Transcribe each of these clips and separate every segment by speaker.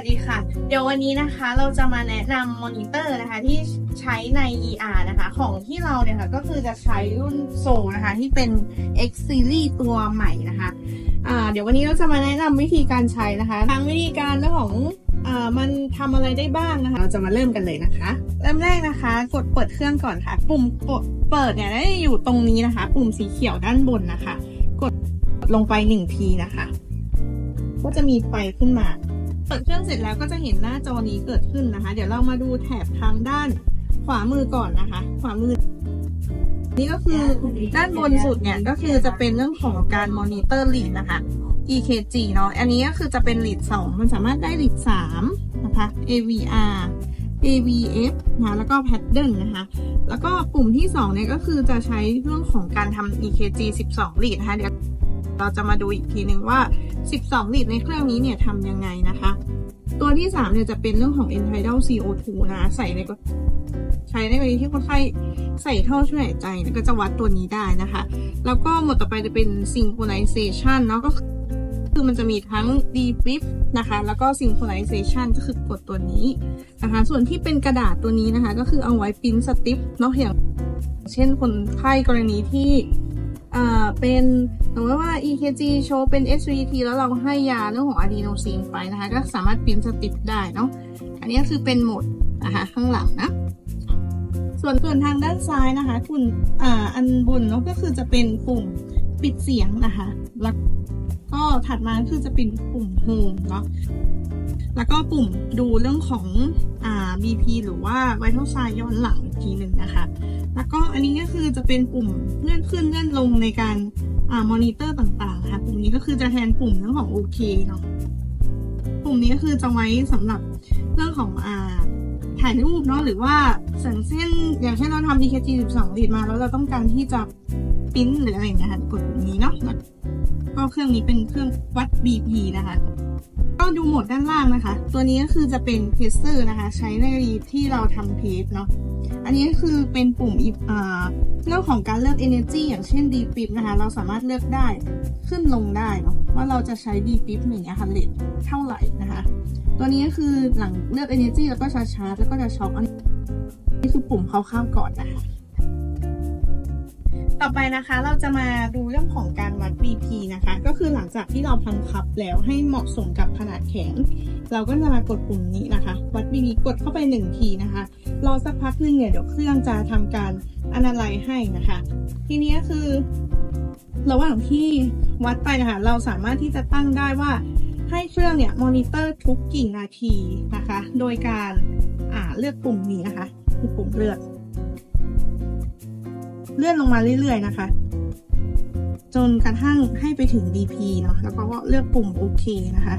Speaker 1: วัสดีค่ะ เดี๋ยววันนี้นะคะเราจะมาแนะนำมอนิเตอร์นะคะที่ใช้ใน ER นะคะ ของที่เราเนี่ยค่ะก็คือจะใช้รุ่นโซนะคะที่เป็น X Series ตัวใหม่นะคะเดี๋ยววันนี้เราจะมาแนะนำวิธีการใช้นะคะทั้งวิธีการเรื่องของมันทำอะไรได้บ้างนะคะ เราจะมาเริ่มกันเลยนะคะ เริ่มแรกนะคะ กดเปิดเครื่องก่อนค่ะ ปุ่มกดเปิดเนี่ยได้อยู่ตรงนี้นะคะ ปุ่มสีเขียวด้านบนนะคะ กดลงไปหนึ่งทีนะคะ ก็จะมีไฟขึ้นมา เปิดเครื่องเสร็จแล้วก็จะเห็นหน้าจอนี้เกิดขึ้นนะคะ เดี๋ยวเรามาดูแถบทางด้านขวามือก่อนนะคะ ขวามือ นี่ก็คือด้านบนสุดเนี่ยก็คือจะเป็นเรื่องของการมอนิเตอร์ลีดนะคะ EKG เนาะ อันนี้ก็คือจะเป็นลีด2มันสามารถได้ลีด3นะคะ AVR AVF นะแล้วก็ pattern นะคะ แล้วก็ปุ่มที่2เนี่ยก็คือจะใช้เรื่องของการทำ EKG 12ลีดนะคะเดี๋ยว เราจะมาดูอีกทีหนึ่งว่า 12ลีดในเครื่องนี้เนี่ยทำยังไงนะคะ ตัวที่ 3 เนี่ยจะเป็นเรื่องของ Entidal CO2 นะ ใส่ในใช้ในกรณีที่คนไข้ใส่ท่อช่วยหายใจก็จะวัดตัวนี้ได้นะคะ แล้วก็หมดต่อไปจะเป็น Synchronization เนาะก็คือมันจะมีทั้ง Debrief นะคะ แล้วก็ Synchronization ก็คือกดตัวนี้นะคะ ส่วนที่เป็นกระดาษตัวนี้นะคะ ก็คือเอาไว้พิมพ์สติปเนาะอย่างเช่นคนไข้กรณีที่ อ่าเป็นสมมติว่า EKG โชว์เป็น SVT แล้วเราให้ยาเรื่องของอะดีโนซีนไปนะคะ ก็สามารถพิมพ์สติปได้เนาะอันนี้คือเป็นโหมดนะคะข้างหลังนะ ส่วนส่วนทางด้านซ้ายนะคะคุณอ่าอันบนเนาะก็คือจะเป็นปุ่มปิดเสียงนะคะแล้วก็ถัดมาคือจะเป็นปุ่มโฮมเนาะแล้วก็ปุ่มดูเรื่องของอ่า BP หรือว่า Vital Sign ย้อนหลังอีกทีหนึ่งนะคะ แล้วก็อันนี้ก็คือจะเป็นปุ่มเลื่อนขึ้นเลื่อนลงในการอ่ามอนิเตอร์ต่างๆค่ะปุ่มนี้ก็คือจะแทนปุ่มเรื่องของ OK เคเนาะปุ่มนี้ก็คือจะไว้สำหรับเรื่องของอ่าถ่ายรูปเนาะหรือว่าสังเส้นอย่างเช่นเราทำ EKG 12ลีดมาแล้วเราต้องการที่จะปิ้นหรืออะไรอย่างเงี้ยค่ะกดปุ่มนี้เนาะก็เครื่องนี้เป็นเครื่องวัด BP นะคะ ก็ดูโหมดด้านล่างนะคะ ตัวนี้ก็คือจะเป็นเพเซอร์นะคะ ใช้ในรีที่เราทำเพจเนาะ อันนี้ก็คือเป็นปุ่มอีกอ่าเรื่องของการเลือก energy อย่างเช่น d p i p นะคะ เราสามารถเลือกได้ขึ้นลงได้เนาะว่าเราจะใช้ d p i p หนึ่งอะค่ะเลทเท่าไหร่นะคะ ตัวนี้ก็คือหลังเลือก energy แล้วก็ชาร์จชาร์จแล้วก็จะช็อคอันนี้คือปุ่มคร่าวๆก่อนนะคะ ต่อไปนะคะเราจะมาดูเรื่องของการวัด BP นะคะ ก็คือหลังจากที่เราพันคับแล้วให้เหมาะสมกับขนาดแขน เราก็จะมากดปุ่มนี้นะคะ วัด BP กดเข้าไปหนึ่งทีนะคะ รอสักพักหนึ่งเนี่ยเดี๋ยวเครื่องจะทำการอนาลัยให้นะคะ ทีนี้คือ ระหว่างที่วัดไปนะคะ เราสามารถที่จะตั้งได้ว่าให้เครื่องเนี่ยมอนิเตอร์ทุกกี่นาทีนะคะ โดยการอ่าเลือกปุ่มนี้นะคะคือปุ่มเลือก เลื่อนลงมาเรื่อยๆนะคะ จนกระทั่งให้ไปถึง DP เนาะแล้วก็เลือกปุ่มโอเคนะคะ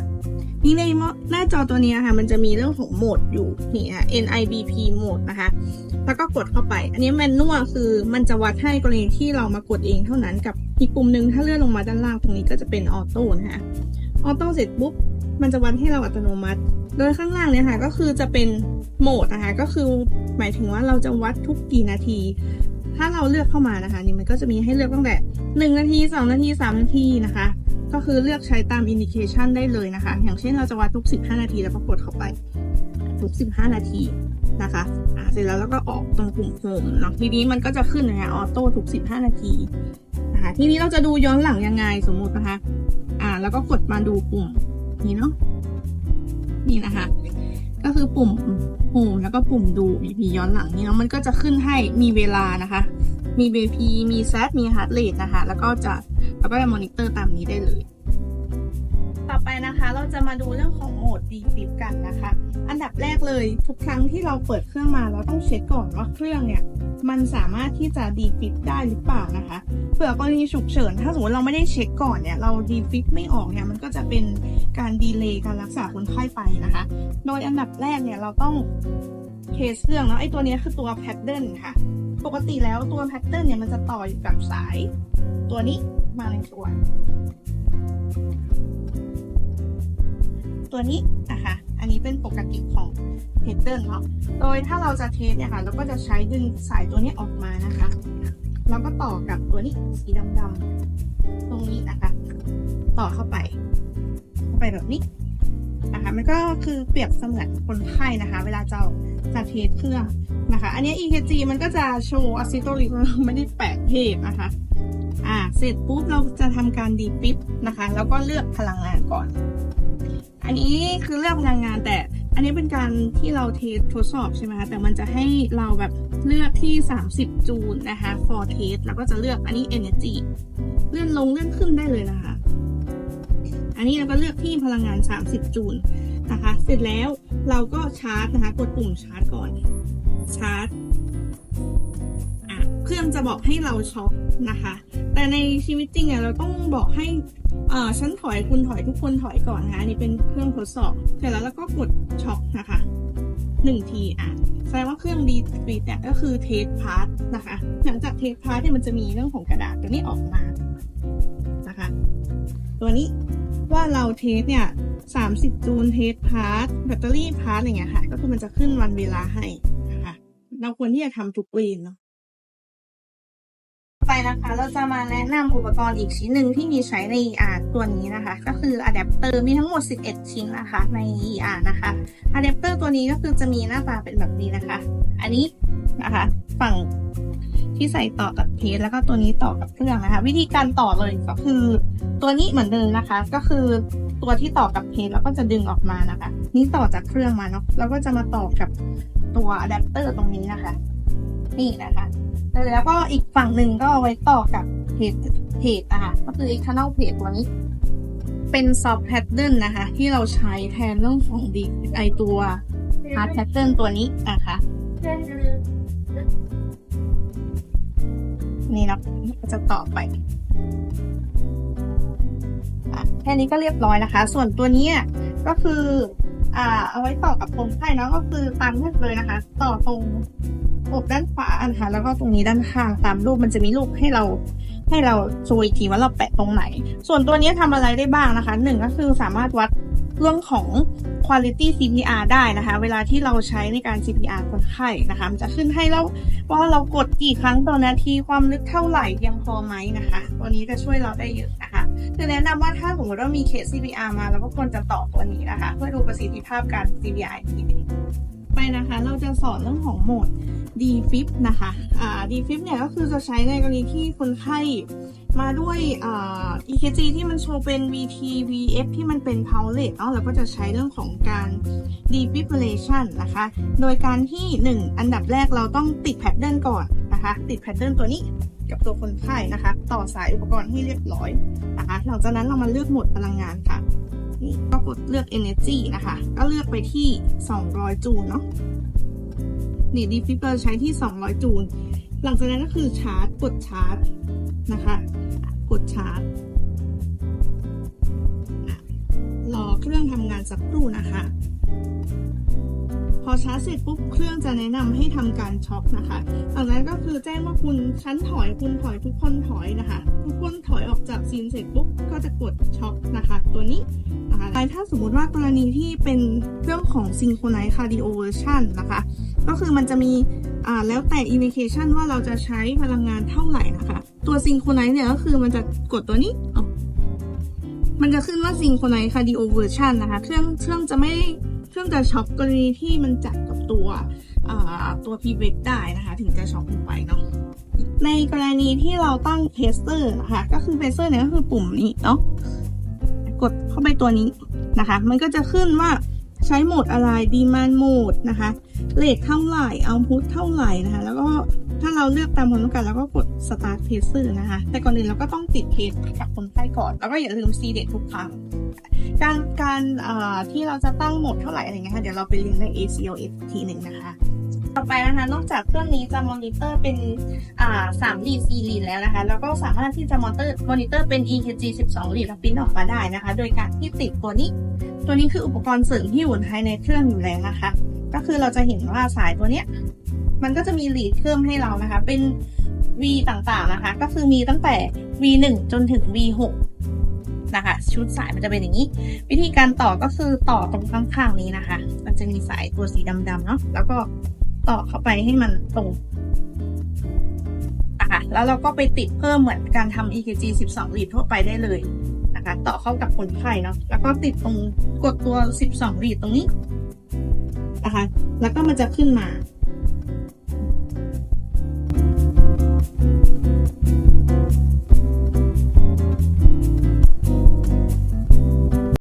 Speaker 1: นี่ในหน้าจอตัวนี้นะคะมันจะมีเรื่องของโหมดอยู่นี่นะ NIBP โหมดนะคะ แล้วก็กดเข้าไป อันนี้แมนนวลคือมันจะวัดให้กรณีที่เรามากดเองเท่านั้นกับอีกปุ่มหนึ่งถ้าเลื่อนลงมาด้านล่างตรงนี้ก็จะเป็นออโต้นะคะออโต้เสร็จปุ๊บมันจะวัดให้เราอัตโนมัติ โดยข้างล่างเนี่ยค่ะก็คือจะเป็นโหมดนะคะ ก็คือหมายถึงว่าเราจะวัดทุกกี่นาที ถ้าเราเลือกเข้ามานะคะ นี่มันก็จะมีให้เลือกตั้งแต่หนึ่งนาทีสองนาทีสามนาทีนะคะ ก็คือเลือกใช้ตามอินดิเคชันได้เลยนะคะ อย่างเช่นเราจะวัดทุก 15 นาทีแล้วก็กดเข้าไปทุก 15 นาทีนะคะอ่าเสร็จแล้วแล้วก็ออกตรงปุ่มโฮมเนาะทีนี้มันก็จะขึ้นนะคะออโต้ทุก 15 นาทีนะคะ ทีนี้เราจะดูย้อนหลังยังไงสมมุตินะคะ อ่า แล้วก็กดมาดูปุ่มนี้เนาะนี่นะคะ ก็คือปุ่มโฮมแล้วก็ปุ่มดู BP ย้อนหลังนี่เนาะมันก็จะขึ้นให้มีเวลานะคะ มี BP มี s ซมี Heart Rate นะคะ แล้วก็จะแล้วก็จะมอนิเตอร์ตามนี้ได้เลย ต่อไปนะคะ เราจะมาดูเรื่องของโหมด d f i p กันนะคะ อันดับแรกเลยทุกครั้งที่เราเปิดเครื่องมาเราต้องเช็คก่อนว่าเครื่องเนี่ยมันสามารถที่จะ d f i p ได้หรือเปล่านะคะเผื่อกรณีฉุกเฉิน ถ้าสมมติเราไม่ได้เช็คก่อนเนี่ยเรา d f i p ไม่ออกเนี่ยมันก็จะเป็นการดีเลย์การรักษาคนไข้ไปนะคะ โดยอันดับแรกเนี่ยเราต้องเคสเครื่องเนาะไอ้ตัวนี้คือตัวแพทเทิร์นค่ะ ปกติแล้วตัวแพทเทิร์นเนี่ยมันจะต่ออยู่กับสาย ตัวนี้มาในตัว ตัวนี้นะคะ อันนี้เป็นปกติของเฮดเดิลเนาะ โดยถ้าเราจะเทสเนี่ยค่ะ เราก็จะใช้ดึงสายตัวนี้ออกมานะคะ แล้วก็ต่อกับตัวนี้สีดำๆตรงนี้นะคะ ต่อเข้าไป เข้าไปแบบนี้นะคะมันก็คือเปรียบเสมือนคนไข้นะคะ เวลาจะจะเทสเครื่องนะคะ อันนี้ EKG มันก็จะโชว์อะซิโตลิกไม่ได้แปะเทปนะคะอ่าเสร็จปุ๊บเราจะทำการดีปิปนะคะ แล้วก็เลือกพลังงานก่อน อันนี้คือเลือกพลังงานแต่อันนี้เป็นการที่เราเทสทดสอบใช่ไหมคะ แต่มันจะให้เราแบบเลือกที่ 30 จูลนะคะ for test แล้วก็จะเลือกอันนี้ energy เลื่อนลงเลื่อนขึ้นได้เลยนะคะ อันนี้เราก็เลือกที่พลังงาน 30 จูลนะคะ เสร็จแล้วเราก็ชาร์จนะคะ กดปุ่มชาร์จก่อน ชาร์จเครื่องจะบอกให้เราช็อคนะคะ แต่ในชีวิตจริงเนี่ยเราต้องบอกให้ เอ่อฉันถอยคุณถอยทุกคนถอยก่อนนะคะอันนี้เป็นเครื่องทดสอบ เสร็จแล้วเราก็กดช็อคนะคะหนึ่งทีอะแสดงว่าเครื่องดีฟีแต่ก็คือเทสพาร์ทนะคะ หลังจากเทสพาร์ทเนี่ยมันจะมีเรื่องของกระดาษตัวนี้ออกมานะคะ ตัวนี้ว่าเราเทสเนี่ยสามสิบจูลเทสพาร์ทแบตเตอรี่พาร์ทอะไรเงี้ยค่ะ ก็คือมันจะขึ้นวันเวลาให้นะคะ เราควรที่จะทำทุกเวนเนาะ ไปนะคะเราจะมาแนะนำอุปกรณ์อีกชิ้นหนึ่งที่มีใช้ใน ER ตัวนี้นะคะ ก็คืออะแดปเตอร์มีทั้งหมด 11 ชิ้นนะคะใน ER นะคะอะแดปเตอร์ตัวนี้ก็คือจะมีหน้าตาเป็นแบบนี้นะคะ อันนี้นะคะฝั่งที่ใส่ต่อกับเพจแล้วก็ตัวนี้ต่อกับเครื่องนะคะ วิธีการต่อเลยก็คือ ตัวนี้เหมือนเดิมนะคะ ก็คือตัวที่ต่อกับเพจแล้วก็จะดึงออกมานะคะ นี่ต่อจากเครื่องมาเนาะแล้วก็จะมาต่อกับตัวอะแดปเตอร์ตรงนี้นะคะ นี่นะคะ แล้วก็อีกฝั่งหนึ่งก็เอาไว้ต่อกับเพจเพจอะค่ะก็คือ external page ตัวนี้ เป็น soft pattern นะคะ ที่เราใช้แทนเรื่องของดีไอตัว hard pattern ตัวนี้นะคะนี่เนาะจะต่อไปอแค่นี้ก็เรียบร้อยนะคะ ส่วนตัวนี้ก็คือ อ่า เอาไว้ต่อกับคนไข้เนาะก็คือตามนี้เลยนะคะ ต่อตรง อกด้านขวานะคะแล้วก็ตรงนี้ด้านข้างตามรูปมันจะมีรูปให้เราให้เราซูอีกทีว่าเราแปะตรงไหน ส่วนตัวนี้ทำอะไรได้บ้างนะคะหนึ่งก็คือสามารถวัดเรื่องของ quality CPR ได้นะคะ เวลาที่เราใช้ในการ CPR คนไข้นะคะ มันจะขึ้นให้เราว่าเรากดกี่ครั้งต่อนาทีความลึกเท่าไหร่เพียงพอไหมนะคะ ตัวนี้จะช่วยเราได้เยอะนะคะจะแนะนำว่าถ้าสมมติว่ามีเคส CPR มาเราก็ควรจะต่อตัวนี้นะคะ เพื่อดูประสิทธิภาพการ CPR อีกทีนึง ไปนะคะ เราจะสอนเรื่องของโหมด DFib นะคะ อ่า DFib เนี่ยก็คือจะใช้ในกรณีที่คนไข้มาด้วยอ่า EKG ที่มันโชว์เป็น VT VF ที่มันเป็น p o w e t เนาะเราก็จะใช้เรื่องของการ defibrillation นะคะ โดยการที่ 1 อันดับแรกเราต้องติดแพทเทิร์นก่อนนะคะ ติดแพทเทิร์นตัวนี้กับตัวคนไข้นะคะ ต่อสายอุปกรณ์ให้เรียบร้อยนะคะ หลังจากนั้นเรามาเลือกโหมดพลังงานค่ะ นี้ก็กดเลือก energy นะคะ ก็เลือกไปที่ 200 จูลเนาะนี่ดีฟิปเราใช้ที่ 200 จูล หลังจากนั้นก็คือชาร์จ กดชาร์จนะคะ กดชาร์จ รอเครื่องทำงานสักครู่นะคะ อชาร์จเสร็จปุ๊บเครื่องจะแนะนำให้ทำการช็อคนะคะหลังจากนั้นก็คือแจ้งว่าคุณชั้นถอยคุณถอยทุกคนถอยนะคะ ทุกคนถอยออกจากซีนเสร็จปุ๊บก็จะกดช็อคนะคะ ตัวนี้นะคะถ้าสมมุติว่ากรณีที่เป็นเรื่องของ Synchronize Cardio Version นะคะ ก็คือมันจะมีอ่าแล้วแต่ indication ว่าเราจะใช้พลังงานเท่าไหร่นะคะ ตัว Synchronize เนี่ยก็คือมันจะกดตัวนี้มันจะขึ้นว่า Synchronize Cardio Version นะคะ เครื่องเครื่องจะไม่ เครื่องจะช็อปกรณีที่มันจัดกับตัวตัว p v e c ได้นะคะ ถึงจะช็อปลงไปเนาะในกรณีที่เราตั้ง tester นะคะ ก็คือ tester เนี่ยก็คือปุ่มนี้เนาะกดเข้าไปตัวนี้นะคะ มันก็จะขึ้นว่าใช้โหมดอะไร demand mode นะคะเลทเท่าไหร่ output เท่าไหร่นะคะ แล้วก็ ถ้าเราเลือกตามความต้องการแล้วก็กด start tracer นะคะ แต่ก่อนอื่นเราก็ต้องติดเทสกับคนไข้ก่อน แล้วก็อย่าลืม c d ทุกครั้ง การการที่เราจะตั้งโหมดเท่าไหร่อะไรเงี้ยค่ะ เดี๋ยวเราไปเรียนใน ACOS ทีหนึ่งนะคะต่อไปนะคะ นอกจากเครื่องนี้จะมอนิเตอร์เป็นอ่า3 lead 4 lead แล้วนะคะ แล้วก็สามารถที่จะมอนิเตอร์มอนิเตอร์เป็น EKG 12 lead แล้วปิ้นออกมาได้นะคะ โดยการที่ติดตัวนี้ ตัวนี้คืออุปกรณ์เสริมที่อยู่ภายในเครื่องอยู่แล้วนะคะ ก็คือเราจะเห็นว่าสายตัวเนี้ย มันก็จะมี lead เพิ่มให้เรานะคะ เป็น V ต่างๆนะคะ ก็คือมีตั้งแต่ V1 จนถึง V6 นะคะ ชุดสายมันจะเป็นอย่างนี้ วิธีการต่อก็คือต่อตรงข้างๆนี้นะคะ มันจะมีสายตัวสีดำๆเนาะแล้วก็ต่อเข้าไปให้มันตรงนะคะแล้วเราก็ไปติดเพิ่มเหมือนการทำ EKG 12ลีดทั่วไปได้เลยนะคะ ต่อเข้ากับคนไข้เนาะแล้วก็ติดตรงกดตัว 12ลีดตรงนี้นะคะ แล้วก็มันจะขึ้นมา